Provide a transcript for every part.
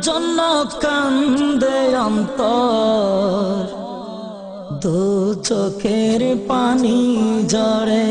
জন্য কান্দে অন্তর। দু চোখের পানি জড়ে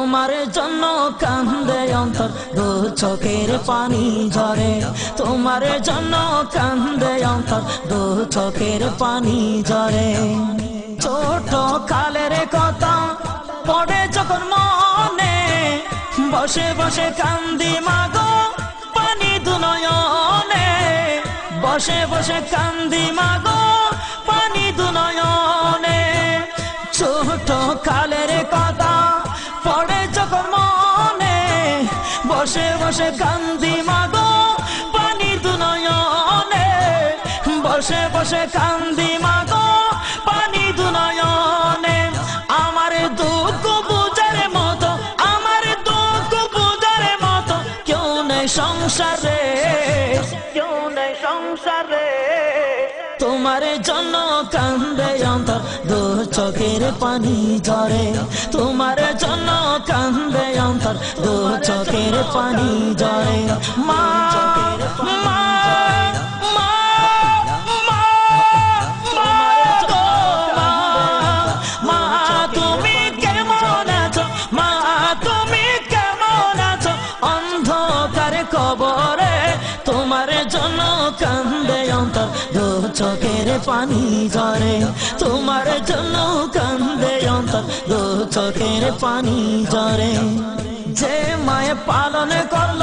তোমার জন্য কান্দে অন্তর, দু চোখের পানি ঝরে। তোমার জন্য কান্দে অন্তর, দু চোখের পানি ঝরে। ছোট কালের কথা পড়ে যখন মনে, বসে বসে কান্দি মাগো পানি দুনয়নে বসে বসে কান্দি মাগো পানি দুনয়নে বসে কান্দি মাগো, পানি দুনয়নে। বসে বসে কান্দি মাগো, পানি দুনয়নে। আমার দুঃখ বুঝার মতো, আমার দুঃখ বুঝার মতো কেউ নেই সংসারে। তোমার জন্য কান্দে অন্তর দু চোখের পানি ঝরে। তোমার জন্য কান্দে অন্তর দু চোখের পানি ঝরে। মা কবরে তোমার জন্য কান্দে অন্তর চোখের পানি ঝরে। তোমার জন্য কান্দে অন্তর, দু চোখের পানি ঝরে। যে মায়ে পালন করল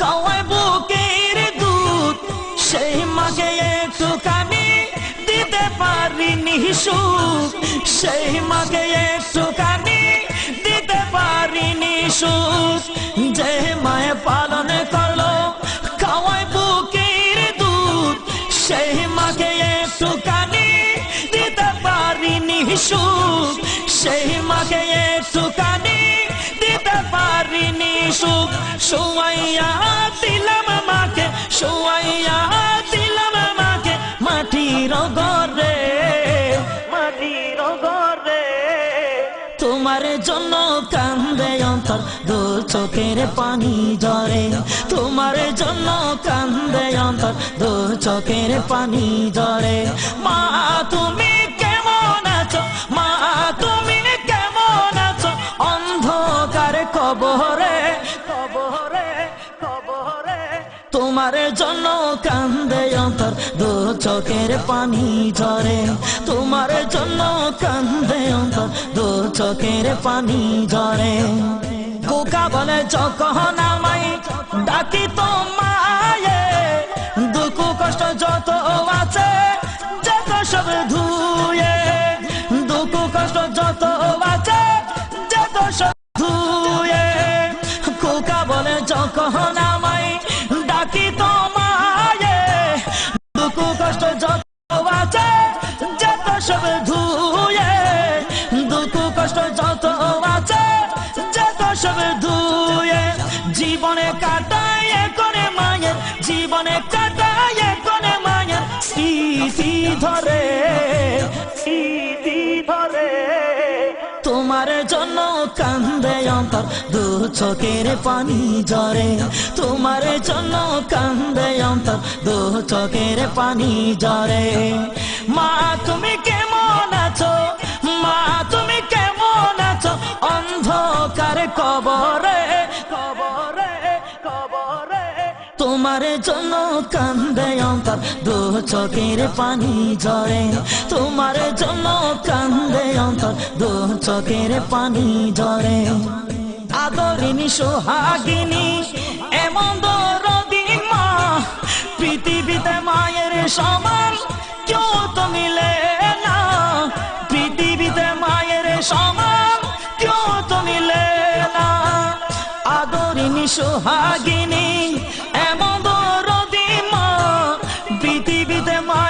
কাওয়ায় বুকের দুধ, সেই মাকে একটু কানি দিতে পারিনি সুখ। সেই মাকে একটু কানি শুয়াইয়া দিলাম মাকে শুয়াইয়া দিলাম মাকে মাটির ঘরে মাটির ঘরে তোমার জন্য কান্দে অন্তর দু চোখের পানি ঝরে। তোমার জন্য কান্দে অন্তর দু চোখের পানি ঝরে। মা, তুমি কেমন আছো? মা, তুমি কেমন আছো? অন্ধকার কবরে তোমার জন্য কান্দে অন্তর, দু চোখের পানি ঝরে। তোমার জন্য কান্দে অন্তর, দু চোখের পানি ঝরে। কোকা বলে যখন আমাই ডাকি তো মায়ে দুঃখ কষ্ট যত আছে যত সব ধুয়ে সব ধুয়ে দুঃখ কষ্ট যত আছে, যত সব ধুয়ে। জীবনে কাটায় করে মায়ের জীবনে কাটায় করে মায়ের স্মৃতি ধরে স্মৃতি ধরে। তোমার জন্য কান্দে অন্তর, দু চোখের পানি ঝরে। তোমার জন্য কান্দে অন্তর, দু চোখের পানি ঝরে। মা, তুমি কবরে কবরে কবরে। তোমার জন্য কান্দে অন্তর, দু চোখের পানি ঝরে। তোমার জন্য কান্দে অন্তর, দু চোখের পানি ঝরে। আদরিনী সোহাগিনী, এমন দরদি মা, পৃথিবীতে মায়ের সমান সোহাগিনী এমন দরদি মা পৃথিবীতে মা